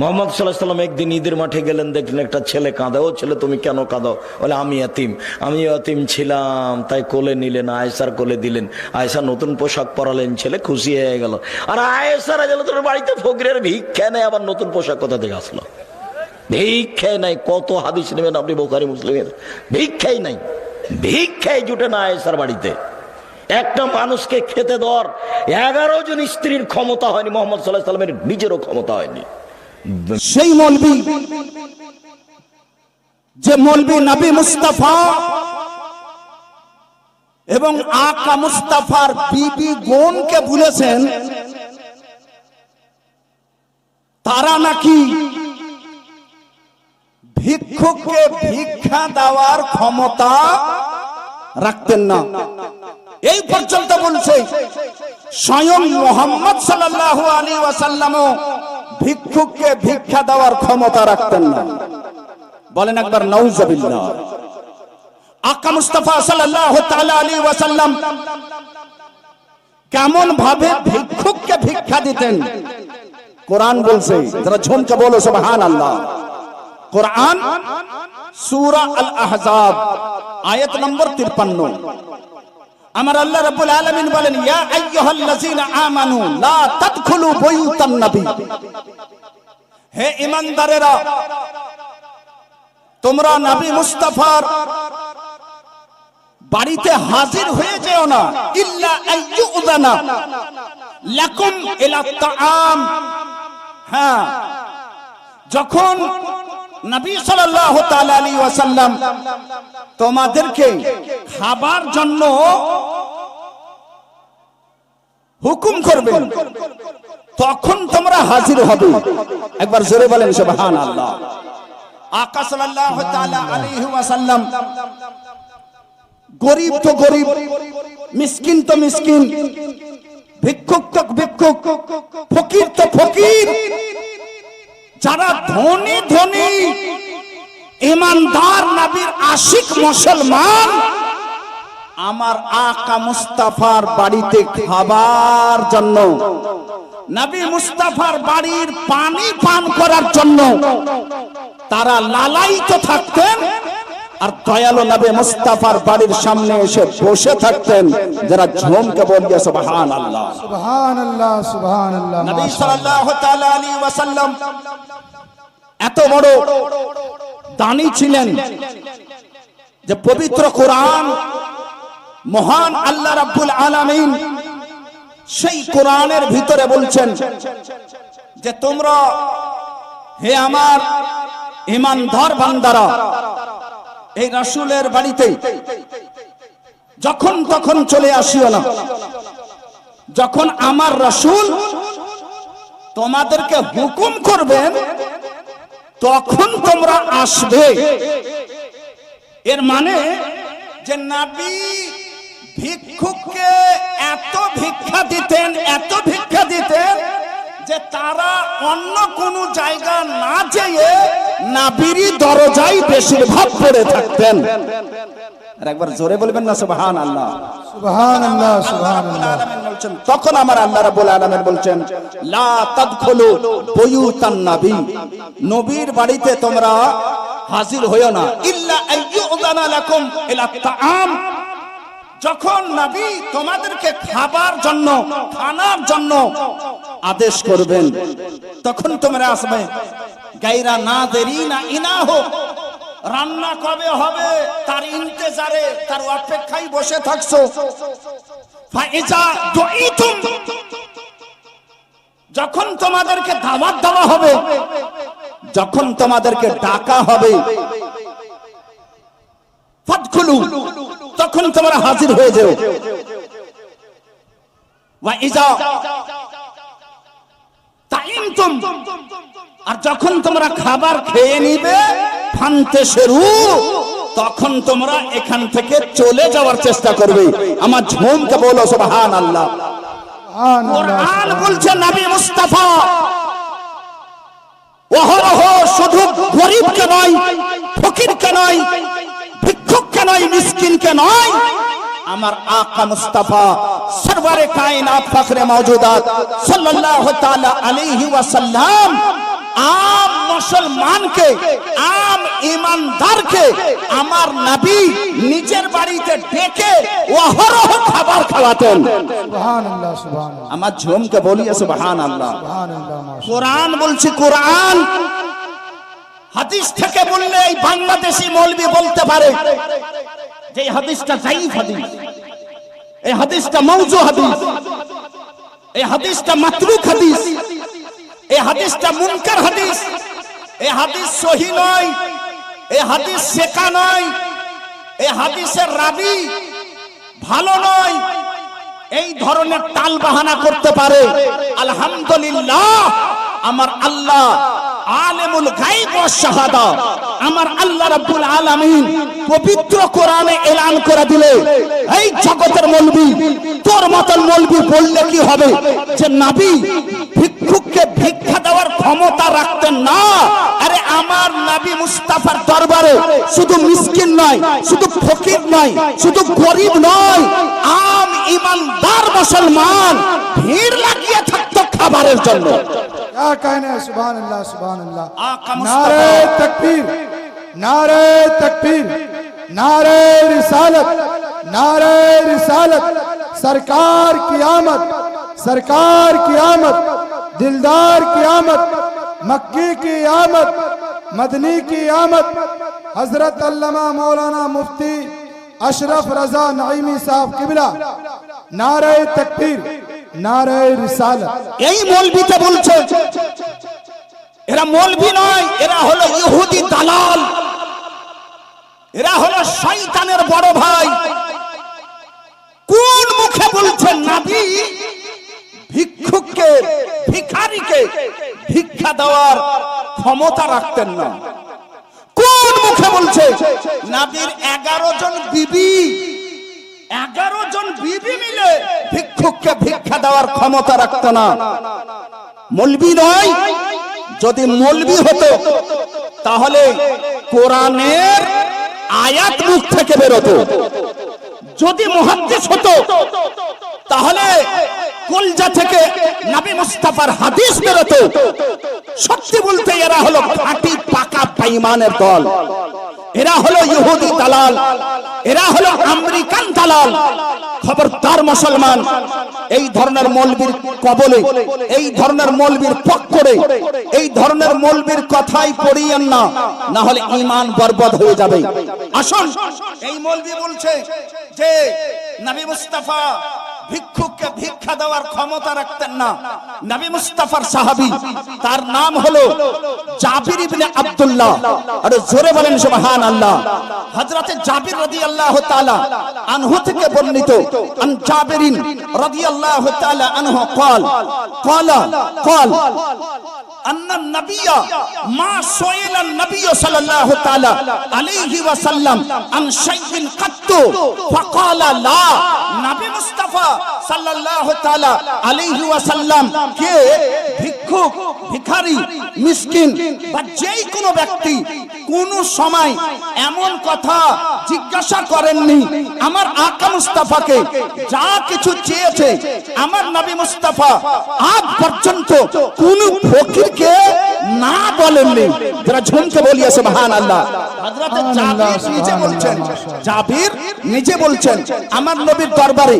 মোহাম্মদ সাল্লাহ সাল্লাম একদিন ঈদের মাঠে গেলেন, দেখলেন একটা ছেলে কাঁদে। ও ছেলে, তুমি কেন কাঁদো? বলে, আমি অতিম আমি অতিম ছিলাম, তাই কোলে নিলেন আয়েসার কোলে দিলেন। আয়েসা নতুন পোশাক পরালেন, ছেলে খুশি হয়ে গেল। আর আয়েসারা গেল তোর বাড়িতে ফকরের ভিক্ষা নেই আবার নতুন পোশাক কোথা থেকে আসলো? ভিক্ষাই নাই, কত হাদিস নেবেন আপনি, বোখারি, মুসলিমের? ভিক্ষাই নাই, ভিক্ষাই জুটে না আয়েসার বাড়িতে। একটা মানুষকে খেতে দর। এগারো জন স্ত্রীর ক্ষমতা হয়নি, মোহাম্মদ সাল্লাহ সাল্লামের নিজেরও ক্ষমতা হয়নি। সেই মলবি যে মলবি নবী মুস্তাফা এবং আকা মুস্তাফার বিবি বোনকে ভুলেছেন, তারা নাকি ভিক্ষুককে ভিক্ষা দেওয়ার ক্ষমতা রাখতেন না। এই পর্যন্ত বলছে, স্বয়ং মোহাম্মদ সাল্লাল্লাহু আলাইহি ওয়াসাল্লামও ভিক্ষুককে ভিক্ষা দেওয়ার ক্ষমতা রাখতেন না। বলেন একবার, নাউজুবিল্লাহ। আকা মুস্তাফা সাল্লাল্লাহু তাআলা ওয়াসাল্লাম কেমন ভাবে ভিক্ষুককে ভিক্ষা দিতেন? কোরআন বলছে, যারা ঝুমকে বলো, সুবহানাল্লাহ। কোরআন, সূরা আল আহজাব আয়াত নম্বর 53 আমার আল্লাহ রাব্বুল আলামিন বলেন, ইয়া আইয়ুহাল্লাযীনা আমানু, লা তাদখুলু বুয়ুতান নবী। হে ঈমানদারেরা, তোমরা নবী মুস্তাফার বাড়িতে হাজির হয়ে যেও না। ইল্লা আইয়ুদানা লাকুম ইলা তাআম। হ্যাঁ যখন নবী সাল্লাল্লাহু তাআলা আলাইহি ওয়াসাল্লাম তোমাদেরকে খাবার জন্য হুকুম করবেন তখন তোমরা হাজির হবে। একবার জোরে বলেন, সুবহানাল্লাহ। আকা সাল্লাল্লাহু তাআলা আলাইহি ওয়াসাল্লাম গরিব তো গরিব, মিসকিন তো মিসকিন, ভিক্ষুক তো ভিক্ষুক, ফকির তো ফকির। যারা ধনী ধনী, ইমানদার নবীর আশিক মুসলমান, আমার আকা মুস্তাফার বাড়িতে খাবার জন্য, নবী মুস্তাফার বাড়ির পানি পান করার জন্য, তারা লালাইতে থাকতেন আর দয়ালু নবী মুস্তাফার বাড়ির সামনে এসে বসে থাকতেন যারা ঝুমকে বলিয়ে সুবহান আল্লাহ সুবহান আল্লাহ সুবহান আল্লাহ নবী সাল্লাল্লাহু তাআলা আলাইহি ওয়াসাল্লাম এত বড় দানি ছিলেন যে পবিত্র কোরআন মহান আল্লাহ রাব্বুল আলামিন সেই কোরআনের ভিতরে বলছেন যে তোমরা হে আমার ইমানদার বান্দারা এই রাসূলের বাড়িতে যখন তখন চলে আসিও না। যখন আমার রাসূল তোমাদেরকে হুকুম করবেন, তখন তোমরা আসবে। এর মানে যে নাবি ভিক্ষুককে এত ভিক্ষা দিতেন, এত ভিক্ষা দিতেন যে তারা অন্য কোন জায়গা না যেয়ে নাবিরি দরজায় বেশিরভাগ পড়ে থাকতেন। একবার জোরে বলবেন না সুবহান আল্লাহ সুবহান আল্লাহ সুবহান আল্লাহ বলছেন তখন আমার আল্লাহ রাব্বুল আলামিন বলছেন লা তাদখুলু বুয়ুতান নবী। নবীর বাড়িতে তোমরা হাজির হইও না। ইল্লা আইয়ুদানা লাকুম ইলা তাআম। যখন নবী তোমাদেরকে খাবার জন্য, খানার জন্য আদেশ করবেন, তখন তোমরা আসবে। গাইরা না দেরি না ইনাহো। রান্না কবে হবে? তার ইন্তেজারে, তার অপেক্ষায় বসে থাকছো। ফাইজা দুইতুম। যখন তোমাদেরকে দাওয়াত দেওয়া হবে, যখন তোমাদেরকে ডাকা হবে, ফাদখুলু। তখন তোমরা হাজির হয়ে যাও। আর যখন তোমরা খাবার খেয়ে নিবে, ফানতে শুরু, তখন তোমরা এখান থেকে চলে যাওয়ার চেষ্টা করবে। আমার ঝুমকে বলো সুবহান আল্লাহ কোরআন বলছে, নবী মুস্তাফা অহরহ শুধু গরিবকে নয়, ফকিরকে নয় আমার আকা আম মুসলমানকে আম আমার নবী নিজের বাড়িতে ডেকে অহরহ খাবার খাওয়াতেন। আমার ঝুমকে বলিয়ে সুবহানাল্লাহ। কোরআন বলছি কোরআন। হাদিস থেকে বললে এই বাংলাদেশি মৌলবি বলতে পারে যে হাদিসটা জাইফ হাদিস, এই হাদিসটা মৌজু হাদিস, এই হাদিসটা মাতরুক হাদিস, এই হাদিসটা মুনকার হাদিস, এই হাদিস সহি নয়, এই হাদিস শেখা নয়, এই হাদিসের রাবি ভালো নয়, এই ধরনের টাল বাহানা করতে পারে। আলহামদুলিল্লাহ, আমার আল্লাহ আলেমুল গাইব ওয়াস শাহাদা। আমার আল্লাহ রাব্বুল আলামিন পবিত্র কোরআনে এলান করে দিলে, এই জগতের মলবি, তোর মতন মলবি বললে কি হবে? যে নবী, ভিক্ষুককে ভিক্ষা দেওয়ার ক্ষমতা রাখতেন না। আরে আমার নবী মুস্তাফার দরবারে শুধু মিসকিন নয়, শুধু ফকির নয়, শুধু গরিব নয়, আম, ইমানদার মুসলমান, ভিড় লাগিয়ে থাকতো খাবারের জন্য। সুবহান আল্লাহ সুবহান اللہ নারে তকবীর নারে تکبیر نعرہ رسالت نعرہ رسالت سرکار کی آمد سرکار کی آمد دلدار کی آمد مکی کی آمد مدنی کی آمد حضرت علامہ مولانا مفتی اشرف رضا نعیمی صاحب قبلہ نعرہ تکبیر এই মলবিতে বলছে, এরা মলবি নয়, এরা হলো ইহুদি দালাল। এরা হলো শয়তানের বড় ভাই। কোন মুখে বলছেন নাবি? ভিক্ষুককে, ভিখারিকে ভিক্ষা দেওয়ার ক্ষমতা রাখতেন না। কোন মুখে বলছে, নাবির এগারো জন বিবি এগারো জন বিবি মিলে ভিক্ষুককে ভিক্ষা দেওয়ার ক্ষমতা রাখত না। মলবি নয়, যদি মলবি হতো, তাহলে কোরআনের আয়াত মুখ থেকে বেরোতো। যদি মুহাদ্দিস হতো, তাহলে কলজা থেকে নবী মুস্তাফার হাদিস বেরোতো। সত্যি বলতে এরা হলো খাঁটি পাকা বেঈমানের দল। এরা হলো ইহুদি দালাল, এরা হলো আমেরিকান দালাল। খবরদার মুসলমান, এই ধরনের মৌলবীর কবলে, এই ধরনের মৌলবীর পক্ষরে এই ধরনের মৌলবীর কথাই পড়িয়েন না না হলে ঈমান বরবাদ হয়ে যাবে। আসুন, এই মৌলবী বলছে যে, নবী মুস্তাফা ভিক্ষুককে ভিক্ষা দেওয়ার ক্ষমতা রাখতেন না নবী মুস্তাফার সাহাবী তার নাম হলো জাবির ইবনে আব্দুল্লাহ আর জোরে বলেন সুবহানাল্লাহ হযরতে জাবির রাদিয়াল্লাহু তাআলা আনহু থেকে বর্ণিত আন জাবিরিন রাদিয়াল্লাহু তাআলা আনহু قال قال قال أن النبي ما سئل النبي صلى الله تعالى عليه وسلم عن شيء قط فقال لا নবী মুস্তাফা সাল্লাল্লাহু কোনো ব্যক্তি কোন সময় এমন কথা জিজ্ঞাসা করেননি, আমার আকা মুস্তাফাকে যা কিছু চেয়েছে, আমার নবী মুস্তাফা আজ পর্যন্ত কোন ফকিরকে না বলেননি। যারা ঝুমকে বলিয়া সুবহান আল্লাহ নিজে বলছেন জাবির নিজে বলছেন আমার নবীর দরবারে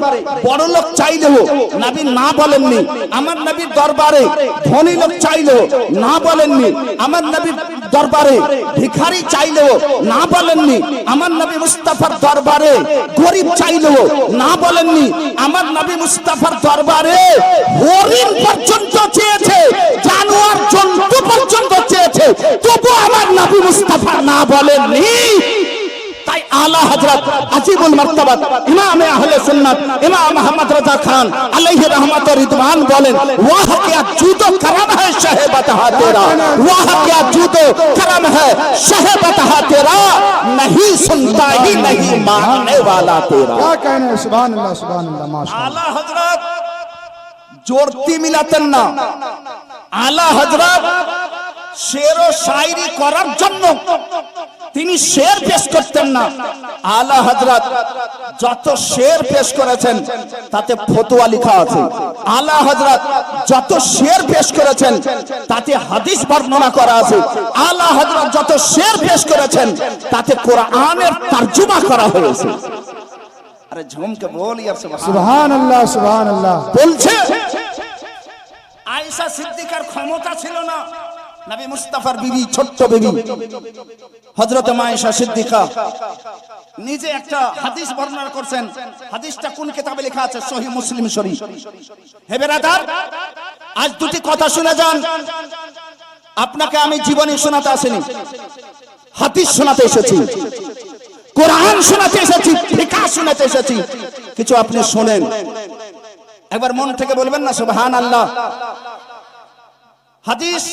বড় লোক চাইলেও নবী না বলেননি। আমার নবীর দরবারে ধনী লোক চাইলেও না বলেননি। আমার নবীর দরবারে, ভিখারি চাইলেও না বলেননি। আমার নবী মুস্তাফার দরবারে, গরিব চাইলেও না বলেননি। আমার নবী মুস্তাফার দরবারে হরিণ পর্যন্ত চেয়েছে, জানোয়ার জন্তু পর্যন্ত চেয়েছে। তবু আমার নবী মুস্তাফা না বলেননি। তাই আলা হযরত আজিবুল মারতাবাত ইমাম আহলে সুন্নাত ইমাম আহমদ রাজা খান আলাইহি রহমত রিদওয়ান বলেন ওয়াহ কিয়া জুদ کرم ہے شہ بتہا تیرا واہ کیا جود کرم ہے شہ بتہا تیرا نہیں سنتا ہی نہیں ماننے والا تیرا کیا کہنے سبحان اللہ سبحان اللہ ماشاءاللہ اعلی حضرت জোরতি মিলাতেন না আলা হজরত শের ও শায়রি করার জন্য। তিনি শের পেশ করতেন না। আলা হজরত যত শের পেশ করেছেন তাতে ফতোয়া লেখা আছে। আলা হজরত যত শের পেশ করেছেন তাতে হাদিস বর্ণনা করা আছে। আলা হজরত যত শের পেশ করেছেন তাতে কোরআনের তর্জমা করা হয়েছে। আরে ঝুমকে বল ইয়ার সুবহানাল্লাহ সুবহানাল্লাহ। বলছে আয়েশা সিদ্দিকার ক্ষমতা ছিল না। নবী মুস্তাফার বিবি, ছোট্ট বিবি। হযরত মায়েশা সিদ্দিকা। নিজে একটা হাদিস বর্ণনা করছেন। হাদিসটা কোন কিতাবে লেখা আছে? সহিহ মুসলিম শরীফ। হে বেরাদার, আজ দুটি কথা শুনে যান। আপনাকে আমি জীবনী শোনাতে আসিনি। হাদিস শোনাতে এসেছি। কোরআন শোনাতে এসেছি। ফিকা শোনাতে এসেছি। কিছু আপনি শোনেন। একবার মন থেকে বলবেন না সুবহান আল্লাহ হাদিস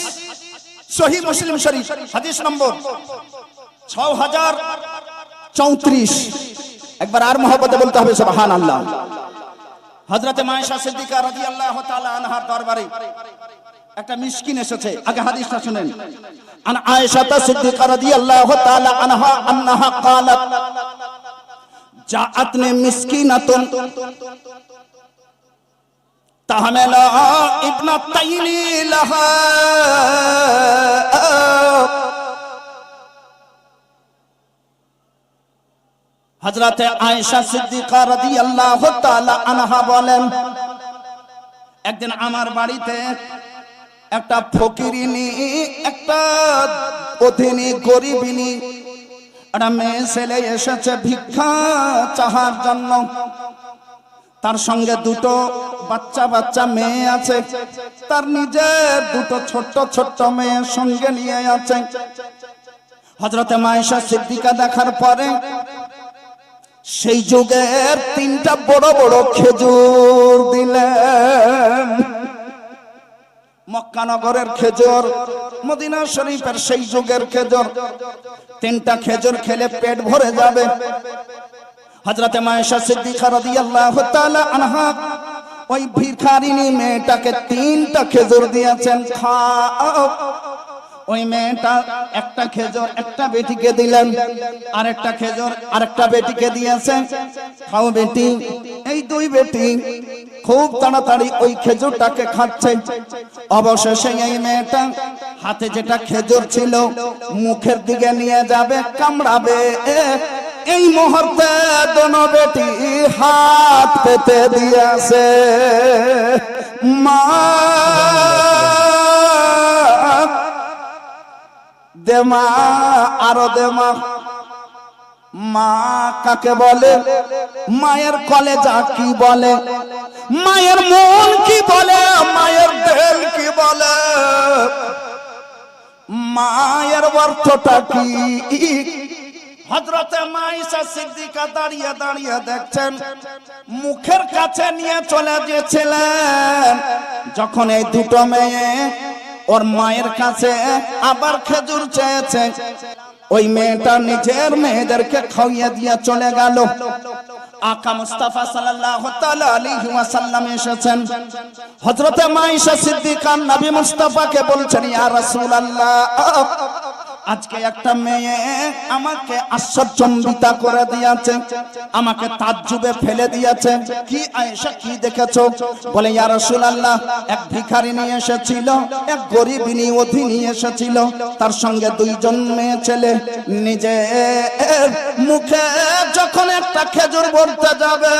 সহি মুসলিম শরীফ হাদিস নম্বর ছ হাজার চৌত্রিশ একবার আর মহব্বতে বলতে হবে সুবহান আল্লাহ হজরতে মায়েশা সিদ্দিকা রাদিয়াল্লাহু তাআলা আনহার দরবারে একটা মিসকিন এসেছে আগে হাদিসটা শুনেন আন আয়েশা সিদ্দিকা রাদিয়াল্লাহু তাআলা আনহা আন্নাহা قالت জাআতনি মিসকিনাতুন تحمل ابنتين لها হজরতে আয়েশা সিদ্দিকা রাদিয়াল্লাহু তাআলা আনহা বলেন, একদিন আমার বাড়িতে একটা ফকিরিনী, একটা অধীনী, গরিবিনী, একটা মেয়ে ছেলে এসেছে ভিক্ষা চাহার জন্য। তার সঙ্গে দুটো বাচ্চা বাচ্চা মেয়ে আছে। তার নিজের দুটো ছোট্ট ছোট্ট মেয়ে সঙ্গে নিয়ে আছে। হজরতে মায়েশা সিদ্দিকা দেখার পরে সেই যুগের তিনটা বড় বড় খেজুর দিলেন। মক্কানগরের খেজুর, মদিনা শরীফের সেই যুগের খেজুর। তিনটা খেজুর খেলে পেট ভরে যাবে। হজরতে মায়েশা সিদ্দিকা রাদিয়াল্লাহু তাআলা আনহা ওই ভিখারিনী মেয়েটাকে তিনটা খেজুর দিয়েছেন, খাও। ওই মেয়েটা একটা খেজুর, একটা বেটিকে দিলেন। আর একটা খেজুর, আরেকটা বেটিকে দিয়েছে। খাও বেটি, এই দুই বেটি খুব তাড়াতাড়ি ওই খেজুরটাকে খাচ্ছে। অবশেষে এই মেয়েটা হাতে যেটা খেজুর ছিল মুখের দিকে নিয়ে যাবে, কামড়াবে। এই মুহূর্তে দোনো বেটি হাত পেতে দিয়েছে। মা দেমা, আরও দেমা। মা কাকে বলে? মায়ের কলেজা কি বলে? মায়ের মন কি বলে? মায়ের দেল কি বলে? মায়ের অর্থটা কি? হজরতে মাইসা সিদ্দিকা দাঁড়িয়ে দাঁড়িয়ে দেখছেন, মুখের কাছে নিয়ে চলে গেছিলেন যখন এই দুটো মেয়ে ওর মায়ের কাছে আবার খেজুর চেয়েছে। ওই মেয়েটা নিজের মেয়েদেরকে খাইয়ে দিয়ে চলে গেল। আকা মুস্তাফা সাল্লাল্লাহু তাআলা আলাইহি ওয়াসাল্লাম এসেছেন। হযরতে মাইশা সিদ্দিকা নবী মুস্তাফাকে বলছেন, ইয়া রাসূলুল্লাহ আজকে একটা মেয়ে আমাকে আশ্চর্যজনবিতা করে দিয়েছে, আমাকে তাজ্জুবে ফেলে দিয়েছে। কি আয়েশা, কি দেখেছ? বলে, ইয়া রাসূলুল্লাহ, এক ভিখারি নিয়ে এসেছিল, এক গরিবিনী অধীনী এসেছিল। তার সঙ্গে দুইজন মেয়ে ছেলে। নিজে মুখে যখন একটা খেজুর ভরতে যাবে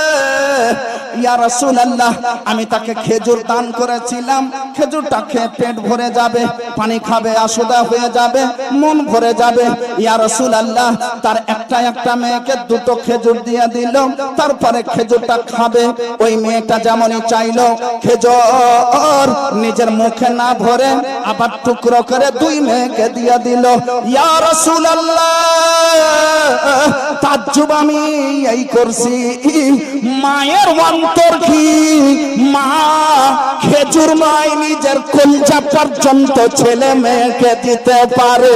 আমি তাকে খেজুর দান করেছিলাম। খেজুরটা খেয়ে পেট ভরে যাবে, পানি খাবে, আসুদা হয়ে যাবে। মন ভরে যাবে। ইয়া রাসূলুল্লাহ, তার একটা একটা মেয়েকে দুটো খেজুর দিয়ে দিল, তারপরে খেজুরটা খাবে। ওই মেয়েটা যেমনই চাইলো, খেজুর নিজের মুখে না ভরে আবার টুকরো করে দুই মেয়েকে দিয়ে দিল। ইয়া রাসূলুল্লাহ, তাজ্জুব আমি এই করছি। মায়ের অন্তর কি? মা, খেজুর মাই নিজের কলজা পর্যন্ত ছেলে মেয়েকে দিতে পারে।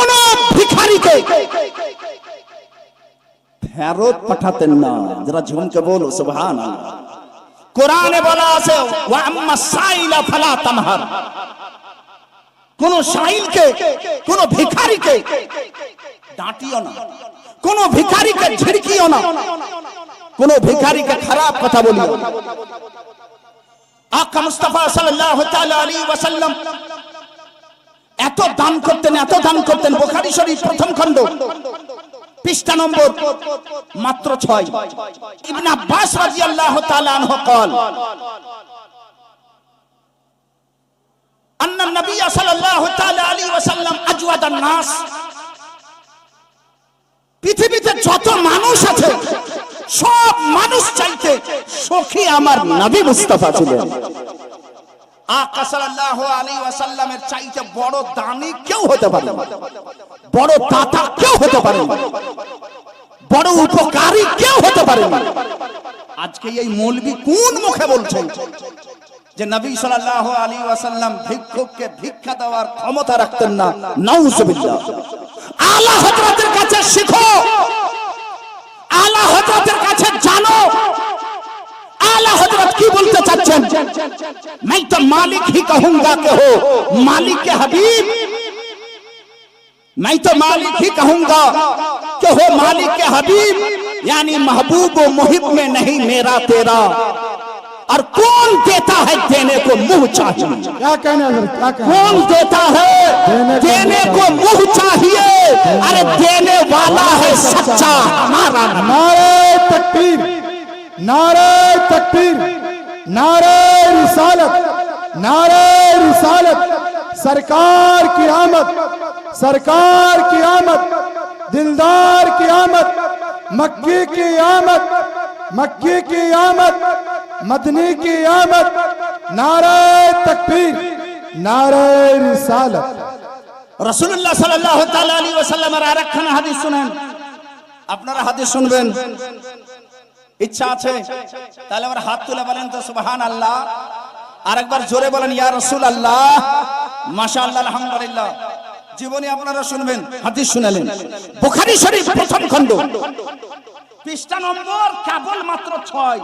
কোন ভিখারিকে। ফেরত পাঠাতেন না। যারা ঝুমকে বলো সুবহান কোরআনে বলা আছে, ওয়া আম্মা সাইলা ফালা তানহার কোন সাইলকে কোন ভিখারিকে ডাঁটিও না। কোন ভিখারিকে ঝিড়কিও না। কোন ভিখারিকে খারাপ কথা বলিও না। আকা মুস্তাফা সাল্লাল্লাহু তাআলা আলাইহি ওয়াসাল্লাম এত দান করতেন, এত দান করতেন। বোখারি শরীফ প্রথম খন্ড পৃষ্ঠা নম্বর মাত্র ছয়। ইবন আব্বাস রাদিয়াল্লাহু তাআলা আনহু কল পৃথিবীতে যত মানুষ আছে, সব মানুষ চাইতে সখী আমার নবী মুস্তাফা ছিলেন। কেউ হতে পারে বড় উপকারী কেউ হতে পারে আজকে এই মৌলবি কোন মুখে বলছেন যে নবী সাল্লাল্লাহু আলাইহি ওয়াসাল্লাম ভিক্ষুককে ভিক্ষা দেওয়ার ক্ষমতা রাখতেন না? নাউজুবিল্লাহ। আলা হযরতের কাছে শিখো। আলা হযরতের কাছে জানো। اعلی حضرت کی بولتے چچن؟ میں تو مالک ہی کہوں گا کہ ہو مالک کے حبیب۔ میں تو مالک ہی کہوں گا کہ ہو مالک کے حبیب۔ یعنی محبوب و محب میں نہیں میرا تیرا۔ اور کون دیتا ہے دینے کو موہ چاہیے؟ کون دیتا ہے دینے کو موہ چاہیے۔ ارے دینے والا ہے سچا ہمارا نعرہ تکبیر نعرہ تکبیر، نعرہ رسالت نعرہ رسالت، سرکار کی آمد، سرکار کی آمد، دلدار کی آمد، مکی کی آمد، مکی کی آمد، مدنی کی آمد، نعرہ تکبیر، نعرہ رسالت۔ رسول اللہ صلی اللہ علیہ وسلم رکھنا حدیث سنیں اپنا আপনারা حدیث শুনবেন ইচ্ছা আছে? তাহলে আবার হাত তুলে বলেন তো সুবহান আল্লাহ আরেকবার জোরে বলেন, ইয়া রসুল আল্লাহ মাশা আল্লাহ আলহামদুলিল্লাহ। জীবনে আপনারা শুনবেন, হাদিস শুনালেন। বুখারী শরীফ প্রথম খণ্ড। পৃষ্ঠা নম্বর, কেবল মাত্র ছয়।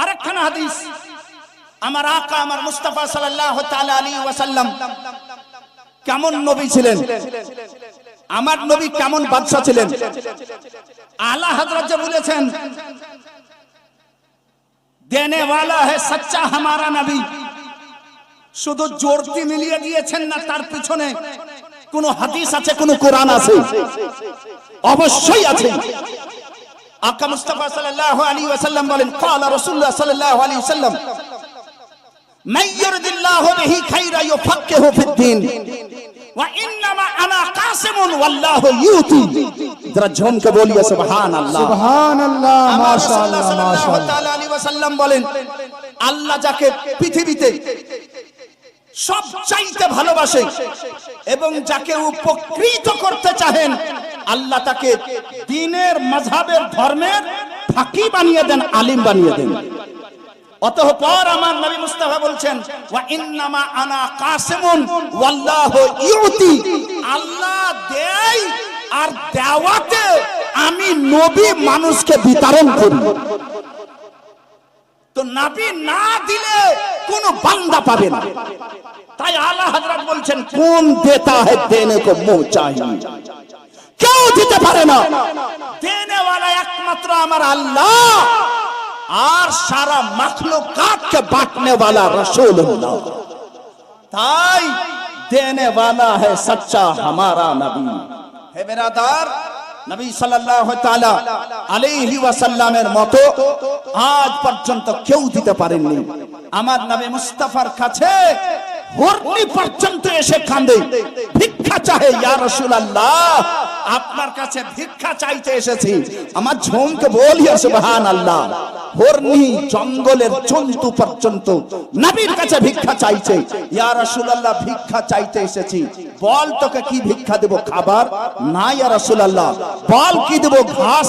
আরেকখানা হাদিস। আমার আকা, আমার মুস্তাফা সাল্লাল্লাহু তাআলা আলাইহি ওয়াসাল্লাম কেমন নবী ছিলেন? আমার নবী কেমন বাদশা ছিলেন? আলা হাজরত যে বলেছেন, দেনে ওয়ালা হে সচ্চা হামারা নবী, শুধু জোরটি মিলিয়ে দিয়েছেন না, তার পিছনে কোন হাদিস আছে, কোন কোরআন আছে? অবশ্যই আছে। আকা মুস্তাফা সাল্লাল্লাহু আলাইহি ওয়াসাল্লাম বলেন, ক্বালা রাসূলুল্লাহ সাল্লাল্লাহু আলাইহি ওয়াসাল্লাম মাইয়ুরদিল্লাহু বিহি খাইরা ইউফাক্কিহু ফিদ্দিন ওয়াসাল্লাম বলেন আল্লাহ যাকে পৃথিবীতে সব চাইতে ভালোবাসে এবং যাকে উপকৃত করতে চাহেন আল্লাহ তাকে দিনের মাঝাবের ধর্মের ফাঁকি বানিয়ে দেন আলিম বানিয়ে দেন। অতঃপর আমার নবী মুস্তাফা বলছেন, ওয়া ইন্নামা আনা কাসিমুন, ওয়াল্লাহু ইউতি। আল্লাহ দেয় আর দেওয়াতে আমি নবী মানুষকে বিতরণ করি। তো নাবি না দিলে কোন বান্দা পাবে না। তাই আল্লাহ হযরত বলছেন, কোন দেতা হে দেনে কো মুহ চাহি কেউ দিতে পারে না। দেনে वाला একমাত্র আমার আল্লাহ। আর সারা মখলুকাতকে বাঁটনে বালা রসুল তাই দেনে হে বেরাদার, নবী ওয়াসাল্লামের মতো আজ পর্যন্ত কেউ দিতে পারেননি। আমার নবী মুস্তাফার কাছে হরনি পর্যন্ত এসে কাঁদে। ভিক্ষা চাহে, ইয়া আল্লাহ আপনার কাছে ভিক্ষা চাইতে এসেছি। আমার ঝোমকে বলি সুবহান আল্লাহ হরনি জঙ্গলের জন্তু পর্যন্ত নবীর কাছে ভিক্ষা চাইছে। ইয়া রাসূলুল্লাহ ভিক্ষা চাইতে এসেছি। বল তোকে কি ভিক্ষা দেব খাবার? না ইয়া রাসূলুল্লাহ। বল কি দেব ঘাস?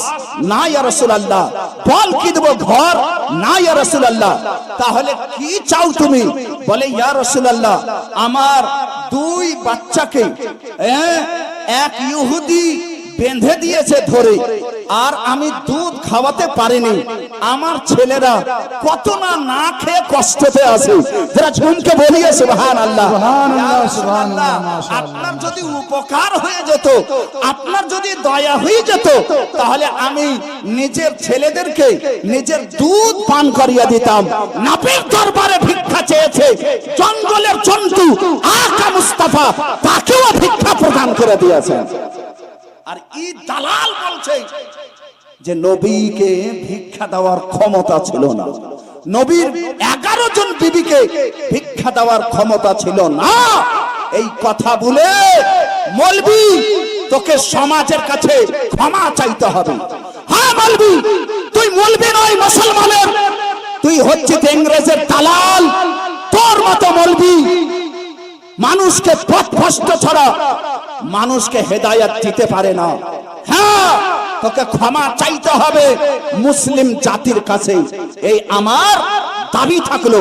না ইয়া রাসূলুল্লাহ। বল কি দেব ঘর? না ইয়া রাসূলুল্লাহ। তাহলে কি চাও তুমি? বলে ইয়া রাসূলুল্লাহ আমার দুই বাচ্চাকে হ্যাঁ, এক ইহুদি বেঁধে দিয়েছে ধরে। আর আমি দুধ খাওয়াতে পারিনি। আমার ছেলেরা কত না না খেয়ে কষ্টতে আছে। যারা ঝুমকে বলিয়ে সুবহান আল্লাহ। আপনার যদি উপকার হয়ে যেত আপনার যদি দয়া হয়ে যেত তাহলে আমি নিজের ছেলেদেরকে নিজের দুধ পান করিয়ে দিতাম। নাপের দরবারে ভিক্ষা চেয়েছে জঙ্গলের জন্তু আকা মুস্তাফা তাকেও ভিক্ষা প্রদান করে দিয়েছেন। আর ই দালাল বলছে যে নবীকে ভিক্ষা দেওয়ার ক্ষমতা ছিল না। নবীর এগারো জন বিবিকে ভিক্ষা দেওয়ার ক্ষমতা ছিল না। এই কথা বলে মলবি, তোকে সমাজের কাছে ক্ষমা চাইতে হবে। হ্যাঁ মলবি, তুই মলবি নয়, মুসলমানের। তুই হচ্ছিস ইংরেজের দালাল। তোর মতো মলবি মানুষকে পথভ্রষ্ট ছাড়া মানুষকে হেদায়াত দিতে পারে না। হ্যাঁ তোকে ক্ষমা চাইতে হবে মুসলিম জাতির কাছে এই আমার দাবি থাকল।